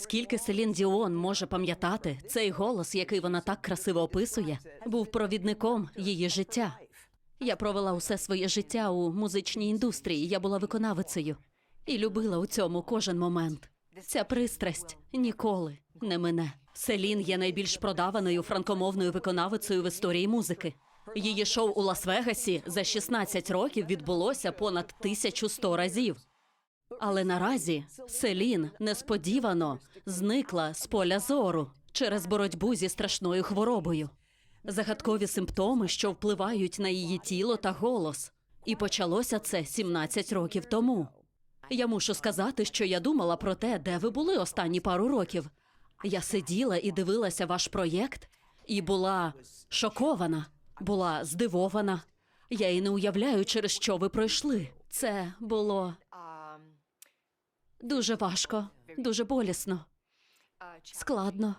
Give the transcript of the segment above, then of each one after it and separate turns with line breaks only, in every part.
Скільки Селін Діон може пам'ятати, цей голос, який вона так красиво описує, був провідником її життя. Я провела усе своє життя у музичній індустрії. Я була виконавицею і любила у цьому кожен момент. Ця пристрасть ніколи не мине. Селін є найбільш продаваною франкомовною виконавицею в історії музики. Її шоу у Лас-Вегасі за 16 років відбулося понад 1100 разів. Але наразі Селін несподівано зникла з поля зору через боротьбу зі страшною хворобою. Загадкові симптоми, що впливають на її тіло та голос. І почалося це 17 років тому. Я мушу сказати, що я думала про те, де ви були останні пару років. Я сиділа і дивилася ваш проєкт, і була шокована, була здивована. Я і не уявляю, через що ви пройшли. Це було дуже важко, дуже болісно, складно,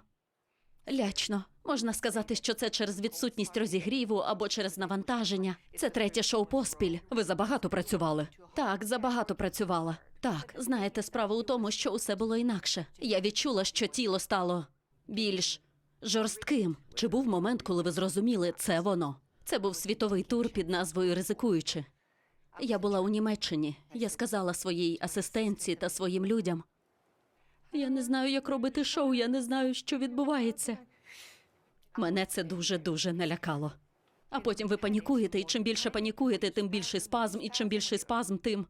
лячно. Можна сказати, що це через відсутність розігріву або через навантаження. Це третє шоу поспіль. Ви забагато працювали. Так, забагато працювала. Так, знаєте, справа у тому, що усе було інакше. Я відчула, що тіло стало більш жорстким. Чи був момент, коли ви зрозуміли, це воно? Це був світовий тур під назвою Ризикуючи. Я була у Німеччині. Я сказала своїй асистентці та своїм людям. Я не знаю, як робити шоу, я не знаю, що відбувається. Мене це дуже дуже налякало. А потім ви панікуєте, і чим більше панікуєте, тим більший спазм, і чим більший спазм, тим.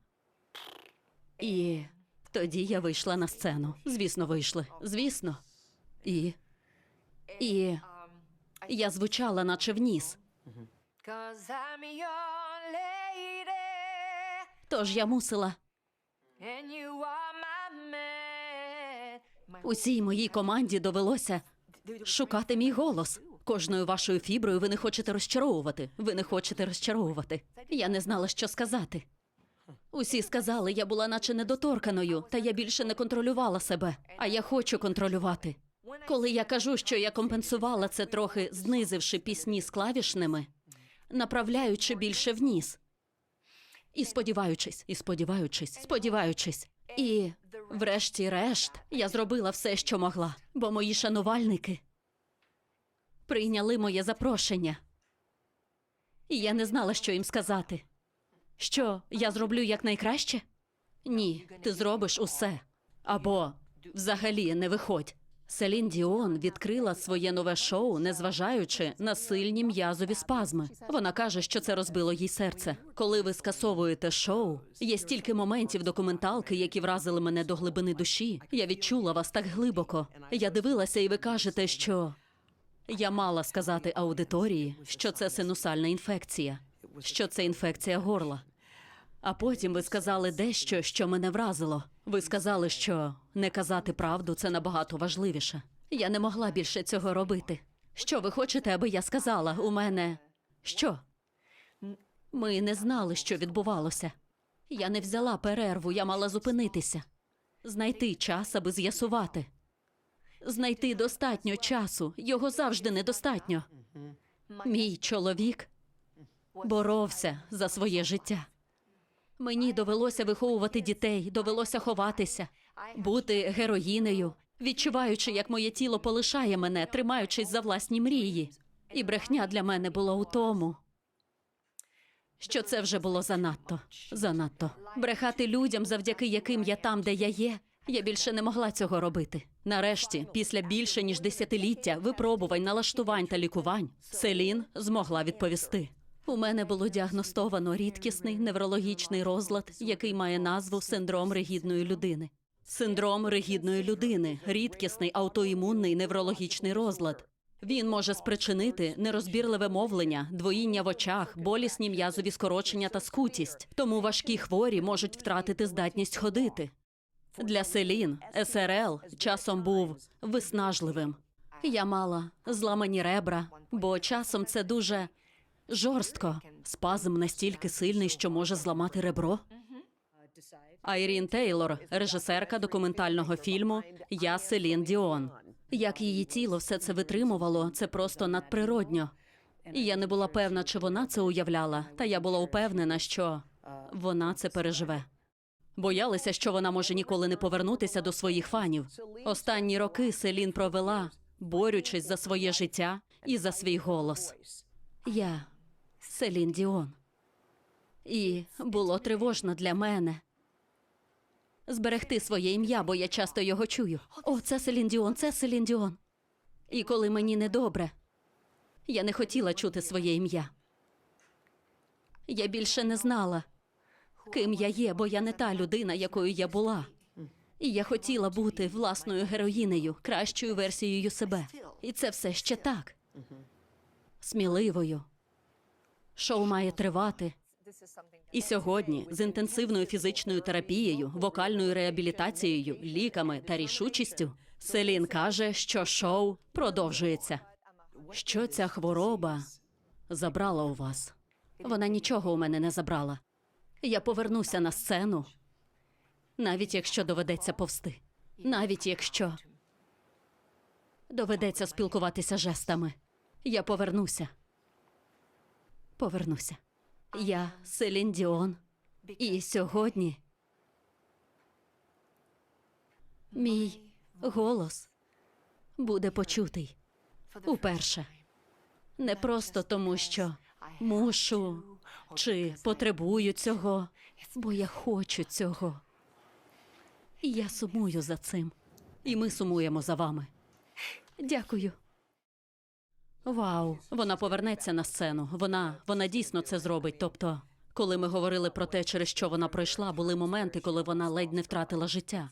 І тоді я вийшла на сцену. Звісно, вийшли. Звісно. І. І я звучала, наче вніс. Тож я мусила. Усій моїй команді довелося шукати мій голос. Кожною вашою фіброю ви не хочете розчаровувати. Ви не хочете розчаровувати. Я не знала, що сказати. Усі сказали, я була наче недоторканою, та я більше не контролювала себе. А я хочу контролювати. Коли я кажу, що я компенсувала це трохи, знизивши пісні з клавішними, направляючи більше вниз. І сподіваючись, і сподіваючись, сподіваючись. І, врешті-решт, я зробила все, що могла, бо мої шанувальники прийняли моє запрошення. І я не знала, що їм сказати. Що я зроблю якнайкраще? Ні, ти зробиш усе. Або взагалі не виходь. Селін Діон відкрила своє нове шоу, незважаючи на сильні м'язові спазми. Вона каже, що це розбило їй серце. Коли ви скасовуєте шоу, є стільки моментів документалки, які вразили мене до глибини душі. Я відчула вас так глибоко. Я дивилася, і ви кажете, що я мала сказати аудиторії, що це синусальна інфекція, що це інфекція горла. А потім ви сказали дещо, що мене вразило. Ви сказали, що не казати правду це набагато важливіше. Я не могла більше цього робити. Що ви хочете, аби я сказала? У мене що? Ми не знали, що відбувалося. Я не взяла перерву, я мала зупинитися, знайти час, аби з'ясувати. Знайти достатньо часу, його завжди недостатньо. Мій чоловік боровся за своє життя. Мені довелося виховувати дітей, довелося ховатися, бути героїнею, відчуваючи, як моє тіло полишає мене, тримаючись за власні мрії. І брехня для мене була у тому, що це вже було занадто, занадто. Брехати людям, завдяки яким я там, де я є. Я більше не могла цього робити. Нарешті, після більше ніж десятиліття випробувань, налаштувань та лікувань, Селін змогла відповісти. У мене було діагностовано рідкісний неврологічний розлад, який має назву синдром ригідної людини. Синдром ригідної людини рідкісний аутоімунний неврологічний розлад. Він може спричинити нерозбірливе мовлення, двоїння в очах, болісні м'язові скорочення та скутість. Тому важкі хворі можуть втратити здатність ходити. Для Селін СРЛ часом був виснажливим. Я мала зламані ребра, бо часом це дуже жорстко. Спазм настільки сильний, що може зламати ребро. Айрін Тейлор, режисерка документального фільму Я Селін Діон. Як її тіло все це витримувало, це просто надприродньо. І я не була певна, чи вона це уявляла, та я була упевнена, що вона це переживе. Боялися, що вона може ніколи не повернутися до своїх фанів. Останні роки Селін провела, борючись за своє життя і за свій голос. Я Селін Діон. І було тривожно для мене. Зберегти своє ім'я, бо я часто його чую. О, це Селін Діон, це Селін Діон. І коли мені недобре, я не хотіла чути своє ім'я. Я більше не знала, ким я є, бо я не та людина, якою я була. І я хотіла бути власною героїнею, кращою версією себе. І це все ще так. Сміливою. Шоу має тривати. І сьогодні з інтенсивною фізичною терапією, вокальною реабілітацією, ліками та рішучістю Селін каже, що шоу продовжується. Що ця хвороба забрала у вас? Вона нічого у мене не забрала. Я повернуся на сцену, навіть якщо доведеться повсти, навіть якщо доведеться спілкуватися жестами. Я повернуся. Повернуся. Я Селін Діон. І сьогодні мій голос буде почутий уперше. Не просто тому, що мушу чи потребую цього, бо я хочу цього. І я сумую за цим. І ми сумуємо за вами. Дякую. Вау, вона повернеться на сцену. Вона, вона дійсно це зробить. Тобто, коли ми говорили про те, через що вона пройшла, були моменти, коли вона ледь не втратила життя.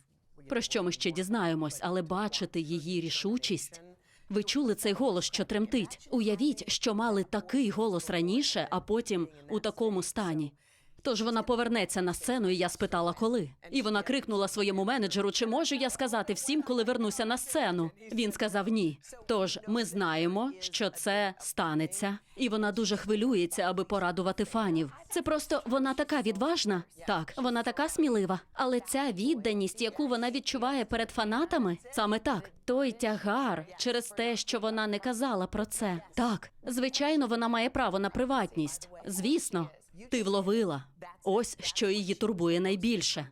Про що ми ще дізнаємось, але бачити її рішучість. Ви чули цей голос, що тремтить. Уявіть, що мали такий голос раніше, а потім у такому стані. Тож вона повернеться на сцену, і я спитала, коли. І вона крикнула своєму менеджеру: чи можу я сказати всім, коли вернуся на сцену? Він сказав ні. Тож ми знаємо, що це станеться, і вона дуже хвилюється, аби порадувати фанів. Це просто вона така відважна. Так, вона така смілива. Але ця відданість, яку вона відчуває перед фанатами, саме так. Той тягар через те, що вона не казала про це. Так, звичайно, вона має право на приватність. Звісно, ти вловила. Ось що її турбує найбільше.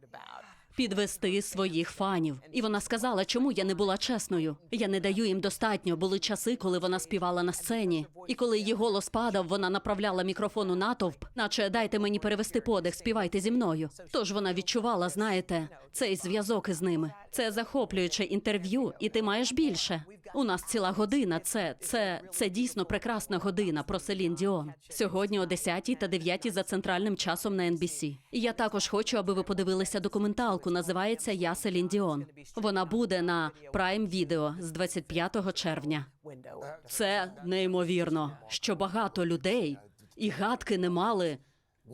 Підвести своїх фанів. І вона сказала, чому я не була чесною. Я не даю їм достатньо. Були часи, коли вона співала на сцені. І коли її голос падав, вона направляла мікрофон у натовп, наче дайте мені перевести подих, співайте зі мною. Тож вона відчувала, знаєте, цей зв'язок із ними. Це захоплююче інтерв'ю, і ти маєш більше. У нас ціла година. Це це, це дійсно прекрасна година про Селін Діон. Сьогодні о 10 та 9 за центральним часом на NBC. І я також хочу, аби ви подивилися документалку. Називається Я Селін Діон. Вона буде на Prime Video з 25 червня. Це неймовірно, що багато людей і гадки не мали,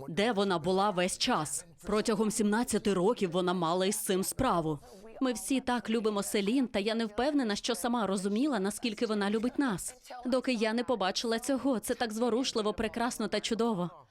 де вона була весь час. Протягом 17 років вона мала із цим справу. Ми всі так любимо Селін, та я не впевнена, що сама розуміла, наскільки вона любить нас. Доки я не побачила цього, це так зворушливо, прекрасно та чудово.